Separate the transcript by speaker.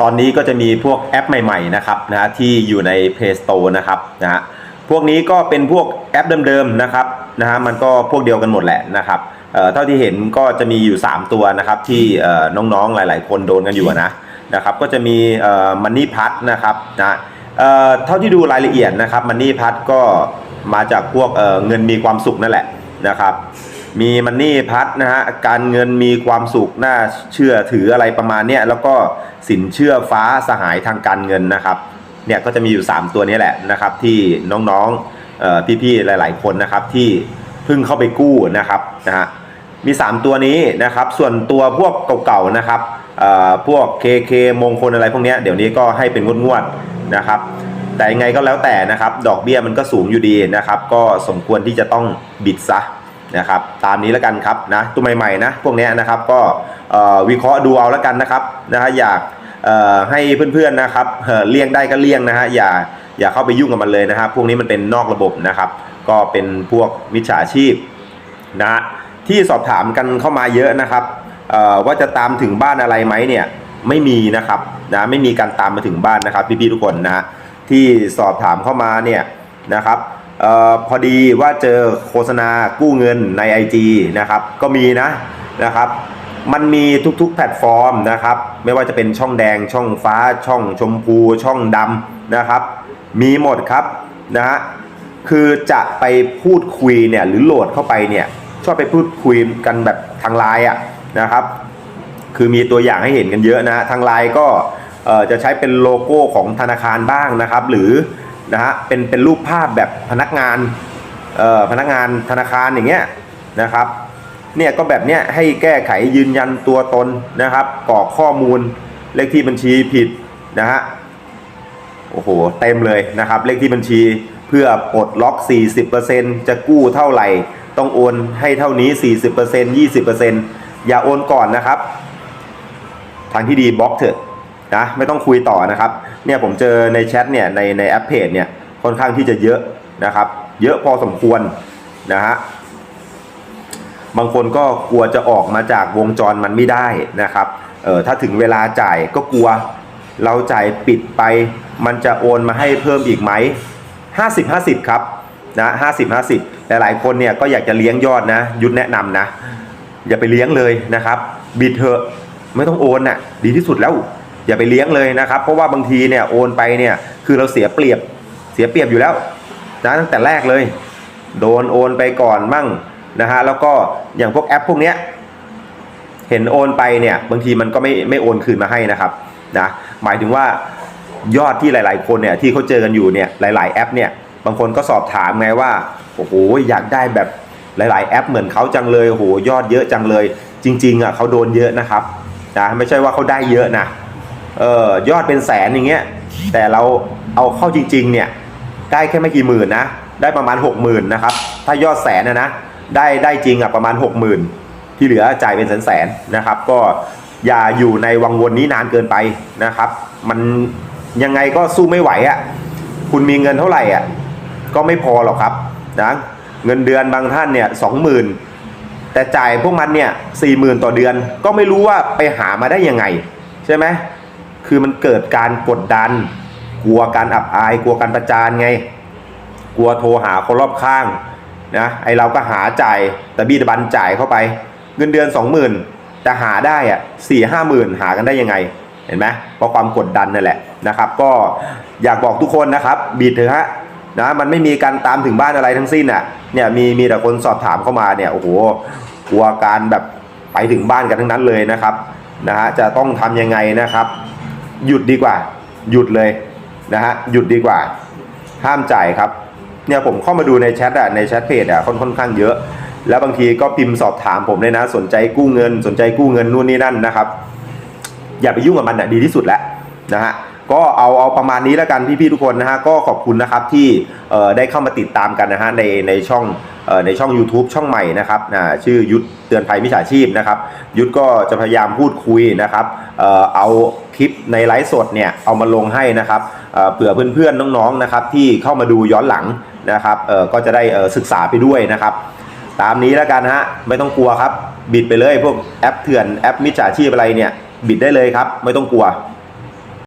Speaker 1: ตอนนี้ก็จะมีพวกแอปใหม่ๆนะครับนะฮะที่อยู่ใน Play Store นะครับนะฮะพวกนี้ก็เป็นพวกแอปเดิมๆนะครับนะฮะมันก็พวกเดียวกันหมดแหละนะครับเอ่อเท่าที่เห็นก็จะมีอยู่ 3 ตัวนะครับที่เอ่อน้องๆหลาย ๆ คนโดนกันอยู่นะนะครับก็จะมีมันนี่พัทนะครับนะเอ่อเท่าที่ดูรายละเอียดนะครับมันนี่พัทก็มาจากพวกเอ่อเงินมีความสุขนั่นแหละนะครับ มีมันนี่พัดนะฮะการเงินมีความสุขน่าเชื่อถืออะไรประมาณเนี้ยแล้วก็สินเชื่อฟ้าสหายทางการเงินนะครับเนี่ยก็จะมีอยู่ 3 ตัวนี้แหละนะครับที่น้องๆพี่ๆหลาย ๆ คนนะครับที่เพิ่งเข้าไปกู้นะครับนะฮะมี 3 ตัวนี้นะครับส่วนตัวพวกเก่าๆนะครับพวก KK มงคลอะไรพวกนี้เดี๋ยวนี้ก็ให้เป็นงวดๆนะครับแต่ยังไงก็แล้วแต่นะครับ ดอกเบี้ยมันก็สูงอยู่ดีนะครับ ก็สมควรที่จะต้องบิดซะ นะครับตามนี้แล้วกันครับนะตัวใหม่ๆนะพวกนี้นะครับก็วิเคราะห์ดูเอาแล้วกันนะครับนะฮะอยากให้เพื่อนๆนะครับเลี่ยงได้ก็เลี่ยงนะฮะอย่าอย่าเข้าไปยุ่งกับมันเลยนะครับ พวกนี้มันเป็นนอกระบบนะครับ ก็เป็นพวกมิจฉาชีพนะฮะที่สอบถามกันเข้ามาเยอะนะครับว่าจะตามถึงบ้านอะไรไหมเนี่ยไม่มีนะครับนะไม่มีการตามมาถึงบ้านนะครับพี่ๆทุกคนนะที่สอบถามเข้ามาเนี่ยนะครับ ออพอดีว่าเจอโฆษณากู้เงินใน IG นะครับก็มีนะนะครับ มันมีทุกๆแพลตฟอร์มนะครับ ไม่ว่าจะเป็นช่องแดงช่องฟ้าช่องชมพูช่องดำนะครับ มีหมดครับนะฮะคือจะไปพูดคุยเนี่ยหรือโหลดเข้าไปเนี่ยชอบไปพูดคุยกันแบบทางไลน์อะนะครับ คือมีตัวอย่างให้เห็นกันเยอะนะทางไลน์ก็จะใช้เป็นโลโก้ของธนาคารบ้างนะครับ หรือ นะฮะเป็นเป็นรูปภาพแบบพนักงานเอ่อพนักงานธนาคารอย่างเงี้ยนะครับเนี่ยก็แบบเนี้ยให้แก้ไขยืนยันตัวตนนะครับกรอกข้อมูลเลขที่บัญชีผิดนะฮะโอ้โหเต็มเลยนะครับเลขที่บัญชีเพื่อปลดล็อก 40%จะกู้เท่าไหร่ ต้องโอนให้เท่านี้ 40% 20%อย่าโอนก่อนนะครับ ทางที่ดีบล็อกเถอะ นะไม่ต้องคุยต่อนะครับเนี่ยผมเจอในแชทเนี่ยในในแอปเพจเนี่ยค่อนข้างที่จะเยอะนะครับ เยอะพอสมควรนะฮะบางคนก็กลัวจะออกมาจากวงจรมันไม่ได้นะครับเออถ้าถึงเวลาจ่ายก็กลัวเราจ่ายปิดไป มันจะโอนมาให้เพิ่มอีกไหม50 50 ครับนะ50 50 หลายๆคนเนี่ยก็อยากจะเลี้ยงยอดนะ ยุดแนะนำนะ อย่าไปเลี้ยงเลยนะครับ บิดเถอะไม่ต้องโอนน่ะดีที่สุดแล้ว อย่าไปเลี้ยงเลยนะครับ เพราะว่าบางทีเนี่ยโอนไปเนี่ยคือเราเสียเปรียบเสียเปรียบอยู่แล้วนะตั้งแต่แรกเลย โดนโอนไปก่อนมั่งนะฮะแล้วก็อย่างพวกแอปพวกเนี้ยเห็นโอนไปเนี่ยบางทีมันก็ไม่ไม่โอนคืนมาให้นะครับนะหมายถึงว่ายอดที่หลาย ๆ คนเนี่ยที่เขาเจอกันอยู่เนี่ยหลาย ๆ แอปเนี่ยบางคนก็สอบถามไงว่าโอ้โหอยากได้แบบหลาย ๆ แอปเหมือนเขาจังเลยโอ้โหยอดเยอะจังเลย จริง ๆอะเขาโดนเยอะนะครับนะไม่ใช่ว่าเขาได้เยอะนะ เออยอดเป็นแสนอย่างเงี้ย แต่เราเอาเข้าจริงๆเนี่ยได้แค่ไม่กี่หมื่นนะ ได้ประมาณ 6 0,000นะครับ ถ้ายอดแสนนะนะ ได้ได้จริงอะประมาณ 60,000 ที่เหลือจ่ายเป็นแสนๆนะครับ ก็อย่าอยู่ในวังวนนี้นานเกินไปนะครับ มันยังไงก็สู้ไม่ไหวอะ คุณมีเงินเท่าไหร่อะก็ไม่พอหรอกครับนะเงินเดือนบางท่านเนี่ยสองหมื่นแต่จ่ายพวกมันเนี่ยสี่หมื่นต่อเดือนก็ไม่รู้ว่าไปหามาได้ยังไง ใช่ไหม คือมันเกิดการกดดัน กลัวการอับอาย กลัวการประจานไง กลัวโทรหาคนรอบข้างนะไอเราก็หาจ่ายแต่บีตะบันจ่ายเข้าไป เงินเดือนสองหมื่นแต่หาได้อะสี่ห้าหมื่นหากันได้ยังไงเห็นไหมเพราะความกดดันนั่นแหละนะครับ ก็อยากบอกทุกคนนะครับ บีดเถอะฮะนะมันไม่มีการตามถึงบ้านอะไรทั้งสิ้นอะเนี่ยมีมีแต่คนสอบถามเข้ามาเนี่ยโอ้โหกลัวการแบบไปถึงบ้านกันทั้งนั้นเลยนะครับนะฮะจะต้องทำยังไงนะครับ หยุดดีกว่า หยุดเลยนะฮะหยุดดีกว่า ห้ามจ่ายครับ เนี่ยผมเข้ามาดูในแชทอะในแชทเพจอะค่อนค่อนข้างเยอะ แล้วบางทีก็พิมพ์สอบถามผมเลยนะ สนใจกู้เงิน สนใจกู้เงินนู่นนี่นั่นนะครับ อย่าไปยุ่งกับมันอะดีที่สุดแล้วนะฮะก็เอาเอาประมาณนี้แล้วกันพี่ๆทุกคนนะฮะก็ขอบคุณนะครับที่เอ่อได้เข้ามาติดตามกันนะฮะในในช่อง ในช่อง YouTube ช่องใหม่นะครับชื่อยุทธเตือนภัยมิจฉาชีพนะครับ ยุทธก็จะพยายามพูดคุยนะครับเอาคลิปในไลฟ์สดเนี่ยเอามาลงให้นะครับเผื่อเพื่อนๆน้องๆนะครับที่เข้ามาดูย้อนหลังนะครับก็จะได้ศึกษาไปด้วยนะครับ ตามนี้แล้วกันฮะไม่ต้องกลัวครับบิดไปเลยพวกแอปเถื่อนแอปมิจฉาชีพอะไรเนี่ยบิดได้เลยครับ ไม่ต้องกลัว